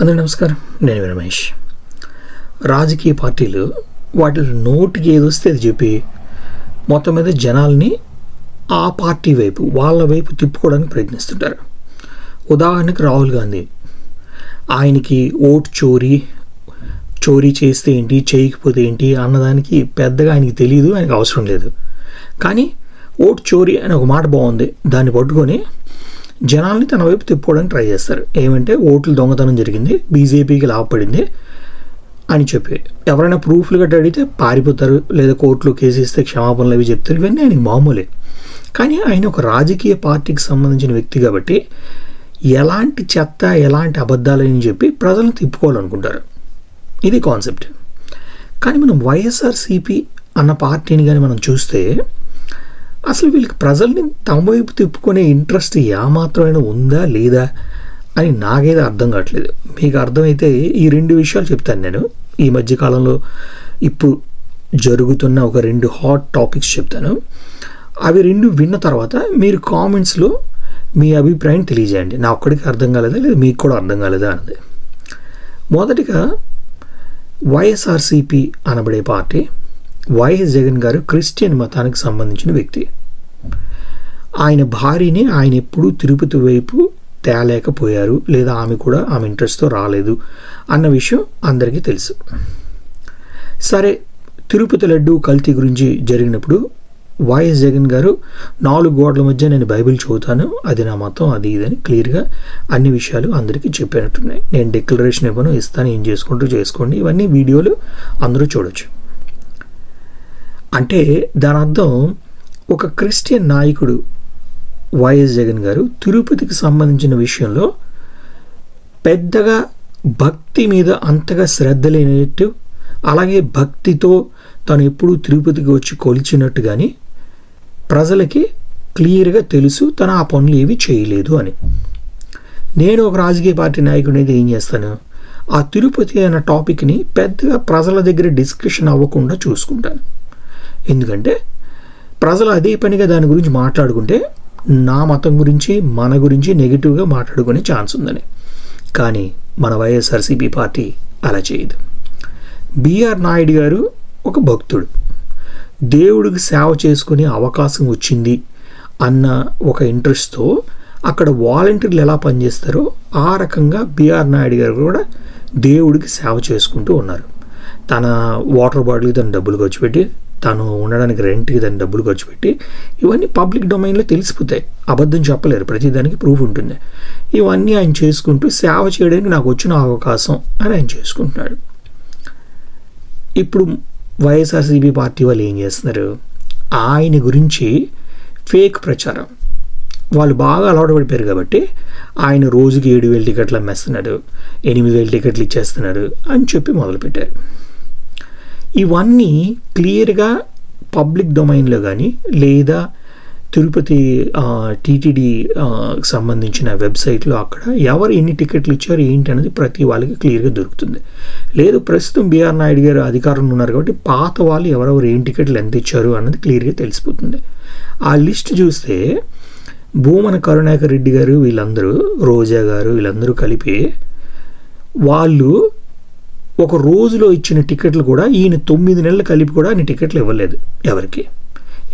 అందరూ నమస్కారం. నేను రమేష్. రాజకీయ పార్టీలు వాటి నోటికి ఏదొస్తే అది చెప్పి మొత్తం మీద జనాల్ని ఆ పార్టీ వైపు వాళ్ళ వైపు తిప్పుకోవడానికి ప్రయత్నిస్తుంటారు. ఉదాహరణకు రాహుల్ గాంధీ. ఆయనకి ఓటు చోరీ చోరీ చేస్తే ఏంటి చేయకపోతే ఏంటి అన్నదానికి పెద్దగా ఆయనకి తెలియదు ఆయనకు అవసరం లేదు. కానీ ఓటు చోరీ అని ఒక మాట బాగుంది. దాన్ని పట్టుకొని జనాల్ని తన వైపు తిప్పుకోవడానికి ట్రై చేస్తారు. ఏమంటే ఓట్లు దొంగతనం జరిగింది బీజేపీకి లాభపడింది అని చెప్పి. ఎవరైనా ప్రూఫ్లు గట్ట అడిగితే పారిపోతారు లేదా కోర్టులో కేసు ఇస్తే క్షమాపణలు అవి చెప్తారు. ఇవన్నీ ఆయనకి మామూలే. కానీ ఆయన ఒక రాజకీయ పార్టీకి సంబంధించిన వ్యక్తి కాబట్టి ఎలాంటి చెత్త ఎలాంటి అబద్ధాలని చెప్పి ప్రజలను తిప్పుకోవాలనుకుంటారు. ఇది కాన్సెప్ట్. కానీ మనం వైఎస్ఆర్సీపీ అన్న పార్టీని కానీ మనం చూస్తే అసలు వీళ్ళకి ప్రజల్ని తమ వైపు తిప్పుకునే ఇంట్రెస్ట్ ఏమాత్రమైనా ఉందా లేదా అని నాకైతే అర్థం కావట్లేదు. మీకు అర్థమైతే ఈ రెండు విషయాలు చెప్తాను నేను. ఈ మధ్యకాలంలో ఇప్పుడు జరుగుతున్న ఒక రెండు హాట్ టాపిక్స్ చెప్తాను. అవి రెండు విన్న తర్వాత మీరు కామెంట్స్లో మీ అభిప్రాయం తెలియజేయండి. నా ఒక్కడికి అర్థం కాలేదా లేదా మీకు కూడా అర్థం కాలేదా అన్నది. మొదటిగా వైఎస్ఆర్సిపి అనబడే పార్టీ వైఎస్ జగన్ గారు క్రిస్టియన్ మతానికి సంబంధించిన వ్యక్తి. ఆయన భార్యని ఆయన ఎప్పుడూ తిరుపతి వైపు తేలేకపోయారు లేదా ఆమె కూడా ఆమె ఇంట్రెస్ట్తో రాలేదు అన్న విషయం అందరికీ తెలుసు. సరే తిరుపతి లడ్డు కల్తీ గురించి జరిగినప్పుడు వైఎస్ జగన్ గారు నాలుగు గోడల మధ్య నేను బైబిల్ చదువుతాను అది నా మతం అది ఇదని క్లియర్గా అన్ని విషయాలు అందరికీ చెప్పినట్టున్నాయి. నేను డిక్లరేషన్ ఇవ్వను ఇస్తాను ఏం చేసుకుంటూ చేసుకోండి ఇవన్నీ వీడియోలు అందరూ చూడొచ్చు. అంటే దాని అర్థం ఒక క్రిస్టియన్ నాయకుడు వైఎస్ జగన్ గారు తిరుపతికి సంబంధించిన విషయంలో పెద్దగా భక్తి మీద అంతగా శ్రద్ధ లేనట్టు అలాగే భక్తితో తను ఎప్పుడూ తిరుపతికి వచ్చి కొలిచినట్టు కానీ ప్రజలకి క్లియర్గా తెలుసు తను ఆ పనులు ఏవి చేయలేదు అని. నేను ఒక రాజకీయ పార్టీ నాయకుడిని అయితే ఏం చేస్తాను? ఆ తిరుపతి అన్న టాపిక్ని పెద్దగా ప్రజల దగ్గర డిస్కషన్ అవ్వకుండా చూసుకుంటాను. ఎందుకంటే ప్రజలు అదే పనిగా దాని గురించి మాట్లాడుకుంటే నా మతం గురించి మన గురించి నెగిటివ్గా మాట్లాడుకునే ఛాన్స్ ఉందని. కానీ మన వైఎస్ఆర్సీపీ పార్టీ అలా చేయదు. బీఆర్ నాయుడు గారు ఒక భక్తుడు. దేవుడికి సేవ చేసుకునే అవకాశం వచ్చింది అన్న ఒక ఇంట్రెస్ట్తో అక్కడ వాలంటీర్లు ఎలా పనిచేస్తారో ఆ రకంగా బీఆర్ నాయుడు గారు కూడా దేవుడికి సేవ చేసుకుంటూ ఉన్నారు. తన వాటర్ బాటిల్ తన డబ్బులు ఖర్చు పెట్టి తను ఉండడానికి రెంట్కి దాని డబ్బులు ఖర్చు పెట్టి ఇవన్నీ పబ్లిక్ డొమైన్లో తెలిసిపోతాయి. అబద్ధం చెప్పలేరు. ప్రతిదానికి ప్రూఫ్ ఉంటుంది. ఇవన్నీ ఆయన చేసుకుంటూ సేవ చేయడానికి నాకు వచ్చిన అవకాశం అని ఆయన చేసుకుంటున్నాడు. ఇప్పుడు వైఎస్ఆర్సీపీ పార్టీ వాళ్ళు ఏం చేస్తున్నారు? ఆయన గురించి ఫేక్ ప్రచారం. వాళ్ళు బాగా అలవాటు పడిపోయారు కాబట్టి ఆయన రోజుకి ఏడు వేల టికెట్లు అమ్మేస్తున్నాడు. ఎనిమిది వేల టికెట్లు ఇచ్చేస్తున్నారు అని చెప్పి మొదలుపెట్టారు. ఇవన్నీ క్లియర్గా పబ్లిక్ డొమైన్లో కానీ లేదా తిరుపతి టీటీడీ సంబంధించిన వెబ్సైట్లో అక్కడ ఎవరు ఎన్ని టికెట్లు ఇచ్చారు ఏంటి అనేది ప్రతి వాళ్ళకి క్లియర్గా దొరుకుతుంది. లేదు ప్రస్తుతం బీఆర్ నాయుడు గారు అధికారంలో ఉన్నారు కాబట్టి పాత వాళ్ళు ఎవరెవరు ఏం టికెట్లు ఎంత ఇచ్చారు అన్నది క్లియర్గా తెలిసిపోతుంది. ఆ లిస్ట్ చూస్తే భూమన కరుణాకర్ రెడ్డి గారు వీళ్ళందరూ రోజా గారు వీళ్ళందరూ కలిపి వాళ్ళు ఒక రోజులో ఇచ్చిన టికెట్లు కూడా ఈయన తొమ్మిది నెలలు కలిపి కూడా ఆయన టికెట్లు ఇవ్వలేదు ఎవరికి.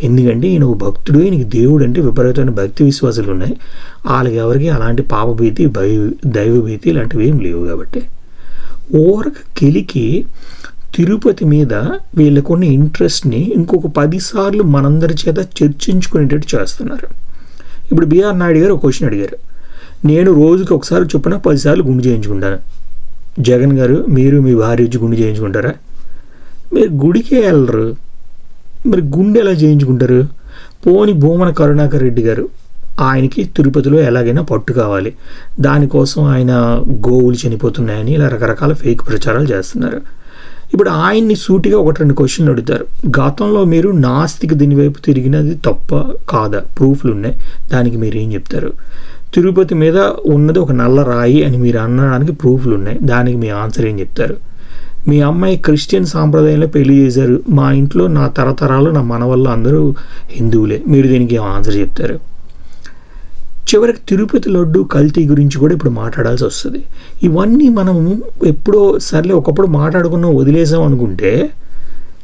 ఎందుకంటే ఈయన ఒక భక్తుడు ఈయనకి దేవుడు అంటే విపరీతమైన భక్తి విశ్వాసాలు ఉన్నాయి. వాళ్ళకి ఎవరికి అలాంటి పాపభీతి భయ దైవభీతి ఇలాంటివి ఏం లేవు కాబట్టి. ఓరక కెలికి తిరుపతి మీద వీళ్ళకున్న ఇంట్రెస్ట్ని ఇంకొక పదిసార్లు మనందరి చేత చర్చించుకునేటట్టు చేస్తున్నారు. ఇప్పుడు బిఆర్ నాయుడు గారు ఒక క్వశ్చన్ అడిగారు. నేను రోజుకి ఒకసారి చొప్పున పదిసార్లు గుండు చేయించుకుంటాను. జగన్ గారు మీరు మీ భార్య వచ్చి గుండె చేయించుకుంటారా? మీరు గుడికే వెళ్ళరు. మరి గుండె ఎలా చేయించుకుంటారు? పోని భూమన కరుణాకర్ రెడ్డి గారు ఆయనకి తిరుపతిలో ఎలాగైనా పట్టు కావాలి. దానికోసం ఆయన గోవులు చనిపోతున్నాయని ఇలా రకరకాల ఫేక్ ప్రచారాలు చేస్తున్నారు. ఇప్పుడు ఆయన్ని సూటిగా ఒకటి రెండు క్వశ్చన్లు అడుగుతారు. గతంలో మీరు నాస్తిక దీని వైపు తిరిగినది తప్ప కాదా? ప్రూఫ్లు ఉన్నాయి. దానికి మీరు ఏం చెప్తారు? తిరుపతి మీద ఉన్నది ఒక నల్ల రాయి అని మీరు అనడానికి ప్రూఫ్లు ఉన్నాయి. దానికి మీ ఆన్సర్ ఏం చెప్తారు? మీ అమ్మాయి క్రిస్టియన్ సాంప్రదాయంలో పెళ్ళి చేశారు. మా ఇంట్లో నా తరతరాలు నా మనవల్ల అందరూ హిందువులే. మీరు దీనికి ఆన్సర్ చెప్తారు? చివరికి తిరుపతి లడ్డు కల్తీ గురించి కూడా ఇప్పుడు మాట్లాడాల్సి వస్తుంది. ఇవన్నీ మనం ఎప్పుడో సర్లే ఒకప్పుడు మాట్లాడుకున్నాం వదిలేసాం అనుకుంటే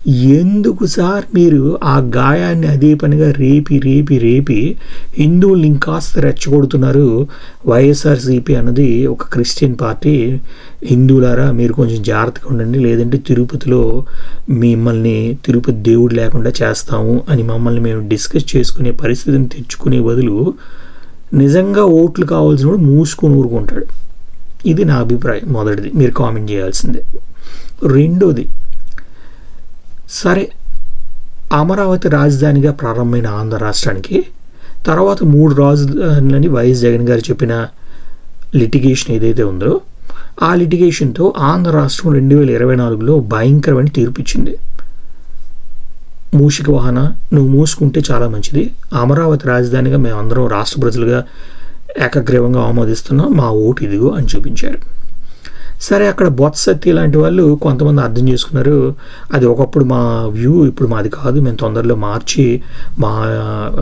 ఎందుకు సార్ మీరు ఆ గాయాన్ని అదే పనిగా రేపి రేపి రేపి హిందువుల్ని ఇంకాస్త రెచ్చగొడుతున్నారు? వైఎస్ఆర్సీపీ అన్నది ఒక క్రిస్టియన్ పార్టీ. హిందువులారా మీరు కొంచెం జాగ్రత్తగా ఉండండి. లేదంటే తిరుపతిలో మిమ్మల్ని తిరుపతి దేవుడు లేకుండా చేస్తాము అని మమ్మల్ని మేము డిస్కస్ చేసుకునే పరిస్థితిని తెచ్చుకునే బదులు నిజంగా ఓట్లు కావాల్సిన వాడు మూసుకొని ఊరుకుంటాడు. ఇది నా అభిప్రాయం. మొదటిది. మీరు కామెంట్ చేయాల్సిందే. రెండోది సరే అమరావతి రాజధానిగా ప్రారంభమైన ఆంధ్ర రాష్ట్రానికి తర్వాత మూడు రాజధానులని వైఎస్ జగన్ గారు చెప్పిన లిటిగేషన్ ఏదైతే ఉందో ఆ లిటిగేషన్తో ఆంధ్ర రాష్ట్రం రెండు వేల ఇరవై నాలుగులో భయంకరమైన తీర్పిచ్చింది మూషిక వాహన నువ్వు మూసుకుంటే చాలా మంచిది. అమరావతి రాజధానిగా మేము అందరం రాష్ట్ర ప్రజలుగా ఏకగ్రీవంగా ఆమోదిస్తున్నాం. మా ఓటు ఇదిగో అని చూపించారు. సరే అక్కడ బొత్స సత్తి లాంటి వాళ్ళు కొంతమంది అర్థం చేసుకున్నారు అది ఒకప్పుడు మా వ్యూ ఇప్పుడు మాది కాదు మేము తొందరలో మార్చి మా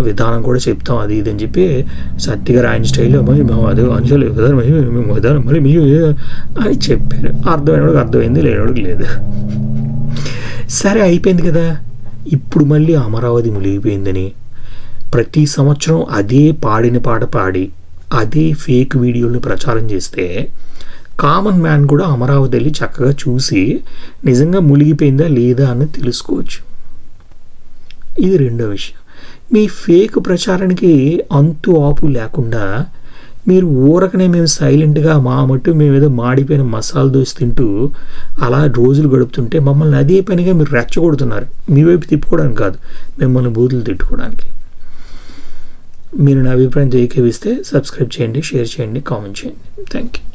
విధానం కూడా చెప్తాం అది ఇది అని చెప్పి సత్య గారు ఆయన స్టైల్లో మరి మేము అది అంశాలు విధానం మేము విధానం మరి మీరు అని చెప్పారు. అర్థమైనవాడికి అర్థమైంది లేనివాడికి లేదు. సరే అయిపోయింది కదా. ఇప్పుడు మళ్ళీ అమరావతి మునిగిపోయిందని. ప్రతి సంవత్సరం అదే పాడిన పాట పాడి అదే ఫేక్ వీడియోలు ప్రచారం చేస్తే కామన్ మ్యాన్ కూడా అమరావతి వెళ్ళి చక్కగా చూసి నిజంగా మునిగిపోయిందా లేదా అని తెలుసుకోవచ్చు. ఇది రెండో విషయం. మీ ఫేక్ ప్రచారానికి అంతు ఆపు లేకుండా మీరు ఊరకనే మేము సైలెంట్గా మా మట్టు మేము ఏదో మాడిపోయిన మసాలా దోశ తింటూ అలా రోజులు గడుపుతుంటే మమ్మల్ని అదే పనిగా మీరు రెచ్చగొడుతున్నారు. మీ వైపు తిప్పుకోవడానికి కాదు మిమ్మల్ని బూతులు తిట్టుకోవడానికి. మీరు నా అభిప్రాయం ఏకీవిస్తే సబ్స్క్రైబ్ చేయండి షేర్ చేయండి కామెంట్ చేయండి. Thank you